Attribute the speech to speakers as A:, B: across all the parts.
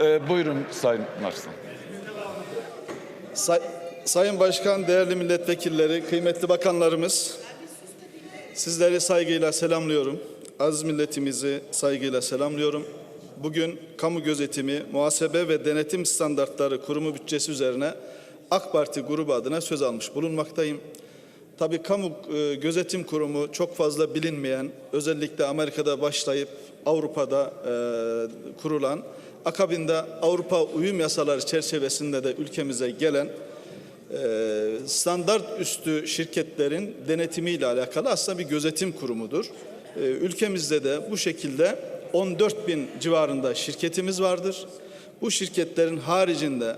A: Ee, buyurun Sayın Marslan.
B: Say- Sayın Başkan, değerli milletvekilleri, kıymetli bakanlarımız, sizleri saygıyla selamlıyorum. Aziz milletimizi saygıyla selamlıyorum. Bugün kamu gözetimi, muhasebe ve denetim standartları kurumu bütçesi üzerine AK Parti grubu adına söz almış bulunmaktayım. Tabii kamu e, gözetim kurumu çok fazla bilinmeyen, özellikle Amerika'da başlayıp Avrupa'da e, kurulan, akabinde Avrupa uyum yasaları çerçevesinde de ülkemize gelen e, standart üstü şirketlerin denetimiyle alakalı aslında bir gözetim kurumudur. E, Ülkemizde de bu şekilde 14 bin civarında şirketimiz vardır. Bu şirketlerin haricinde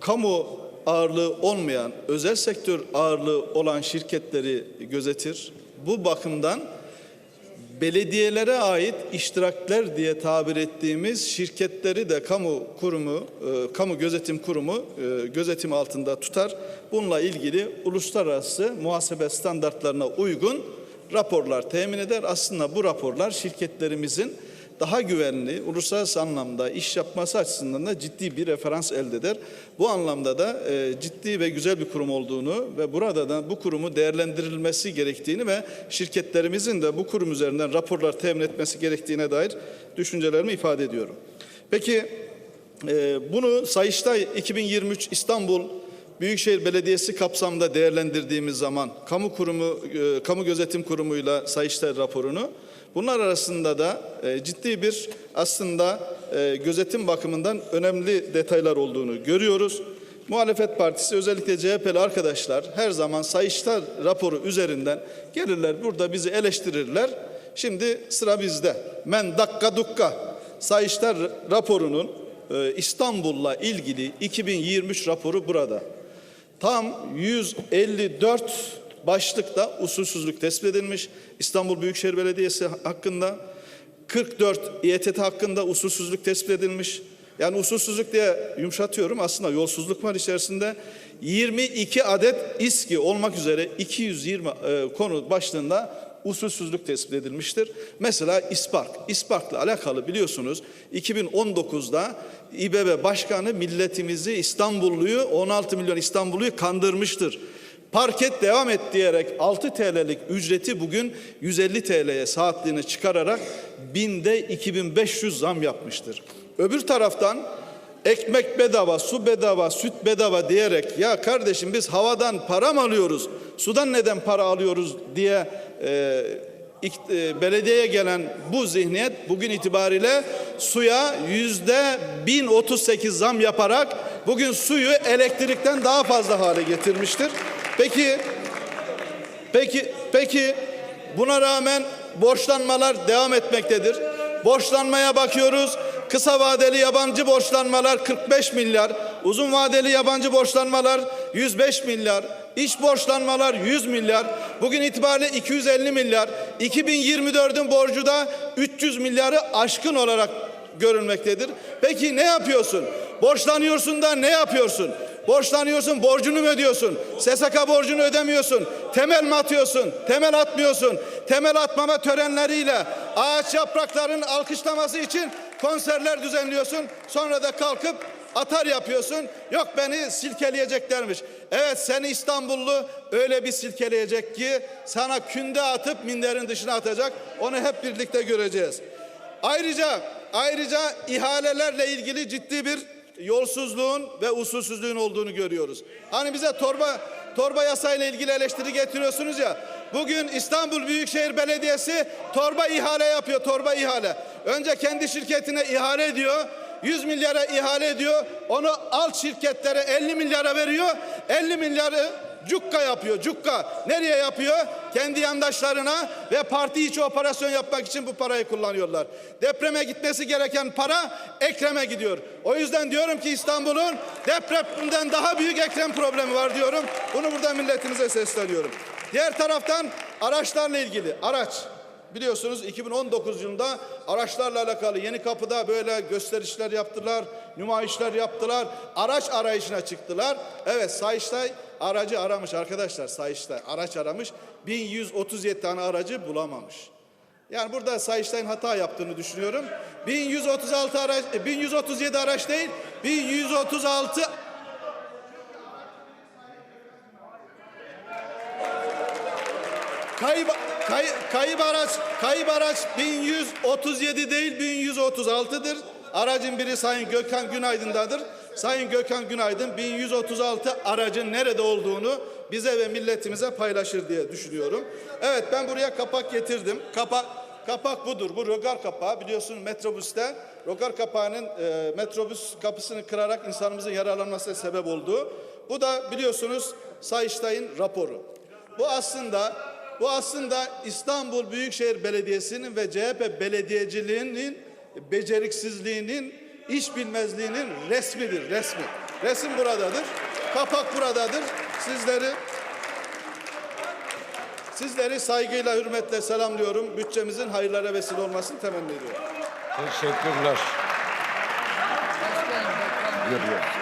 B: kamu ağırlığı olmayan, özel sektör ağırlığı olan şirketleri gözetir. Bu bakımdan belediyelere ait iştirakler diye tabir ettiğimiz şirketleri de kamu kurumu, e, kamu gözetim kurumu e, gözetim altında tutar. Bununla ilgili uluslararası muhasebe standartlarına uygun raporlar temin eder. Aslında bu raporlar şirketlerimizin daha güvenli, uluslararası anlamda iş yapması açısından da ciddi bir referans elde eder. Bu anlamda da e, ciddi ve güzel bir kurum olduğunu ve burada da bu kurumu değerlendirilmesi gerektiğini ve şirketlerimizin de bu kurum üzerinden raporlar temin etmesi gerektiğine dair düşüncelerimi ifade ediyorum. Peki e, bunu Sayıştay 2023 İstanbul Büyükşehir Belediyesi kapsamında değerlendirdiğimiz zaman kamu kurumu, e, kamu gözetim kurumuyla Sayıştay raporunu bunlar arasında da e, ciddi bir aslında e, gözetim bakımından önemli detaylar olduğunu görüyoruz. Muhalefet Partisi özellikle CHP'li arkadaşlar her zaman Sayıştay raporu üzerinden gelirler burada bizi eleştirirler. Şimdi sıra bizde. Men dakika dukka. Sayıştay raporunun e, İstanbul'la ilgili 2023 raporu burada. Tam 154 başlıkta usulsüzlük tespit edilmiş. İstanbul Büyükşehir Belediyesi hakkında 44 İETT hakkında usulsüzlük tespit edilmiş. Yani usulsüzlük diye yumuşatıyorum. Aslında yolsuzluk var içerisinde. 22 adet İSKİ olmak üzere 220 e, konu başlığında usulsüzlük tespit edilmiştir. Mesela İSPARK. İSPARK'la alakalı biliyorsunuz 2019'da İBB Başkanı milletimizi İstanbulluyu 16 milyon İstanbulluyu kandırmıştır. Parket devam et diyerek 6 TL'lik ücreti bugün 150 TL'ye saatliğine çıkararak binde 2500 zam yapmıştır. Öbür taraftan ekmek bedava, su bedava, süt bedava diyerek ya kardeşim biz havadan para mı alıyoruz, sudan neden para alıyoruz diye e, e, belediyeye gelen bu zihniyet bugün itibariyle suya yüzde 1038 zam yaparak bugün suyu elektrikten daha fazla hale getirmiştir. Peki Peki, peki buna rağmen borçlanmalar devam etmektedir. Borçlanmaya bakıyoruz. Kısa vadeli yabancı borçlanmalar 45 milyar, uzun vadeli yabancı borçlanmalar 105 milyar, iç borçlanmalar 100 milyar, bugün itibariyle 250 milyar, 2024'ün borcu da 300 milyarı aşkın olarak görülmektedir. Peki ne yapıyorsun? Borçlanıyorsun da ne yapıyorsun? Borçlanıyorsun, borcunu mu ödüyorsun? SSK borcunu ödemiyorsun. Temel mi atıyorsun? Temel atmıyorsun. Temel atmama törenleriyle ağaç yapraklarının alkışlaması için konserler düzenliyorsun. Sonra da kalkıp atar yapıyorsun. Yok beni silkeleyeceklermiş. Evet seni İstanbullu öyle bir silkeleyecek ki sana künde atıp minderin dışına atacak. Onu hep birlikte göreceğiz. Ayrıca ayrıca ihalelerle ilgili ciddi bir yolsuzluğun ve usulsüzlüğün olduğunu görüyoruz. Hani bize torba torba yasayla ilgili eleştiri getiriyorsunuz ya. Bugün İstanbul Büyükşehir Belediyesi torba ihale yapıyor, torba ihale. Önce kendi şirketine ihale ediyor. 100 milyara ihale ediyor. Onu alt şirketlere 50 milyara veriyor. 50 milyarı cukka yapıyor, cukka. Nereye yapıyor? Kendi yandaşlarına ve parti içi operasyon yapmak için bu parayı kullanıyorlar. Depreme gitmesi gereken para Ekrem'e gidiyor. O yüzden diyorum ki İstanbul'un depremden daha büyük Ekrem problemi var diyorum. Bunu burada milletimize sesleniyorum. Diğer taraftan araçlarla ilgili araç Biliyorsunuz 2019 yılında araçlarla alakalı yeni kapıda böyle gösterişler yaptılar, nümayişler yaptılar, araç arayışına çıktılar. Evet Sayıştay aracı aramış arkadaşlar Sayıştay araç aramış 1137 tane aracı bulamamış. Yani burada Sayıştay'ın hata yaptığını düşünüyorum. 1136 araç, e, 1137 araç değil, 1136 Kayıp, kay, kayıp araç, kayıp araç 1137 değil 1136'dır. Aracın biri Sayın Gökhan Günaydın'dadır. Sayın Gökhan Günaydın 1136 aracın nerede olduğunu bize ve milletimize paylaşır diye düşünüyorum. Evet ben buraya kapak getirdim. Kapak kapak budur. Bu rögar kapağı. Biliyorsun metrobüste rögar kapağının e, metrobüs kapısını kırarak insanımızın yaralanmasına sebep olduğu. Bu da biliyorsunuz Sayıştay'ın raporu. Bu aslında bu aslında İstanbul Büyükşehir Belediyesi'nin ve CHP belediyeciliğinin beceriksizliğinin, iş bilmezliğinin resmidir, resmi. Resim buradadır. Kapak buradadır. Sizleri Sizleri saygıyla, hürmetle selamlıyorum. Bütçemizin hayırlara vesile olmasını temenni ediyorum.
A: Teşekkürler. Görüyorum.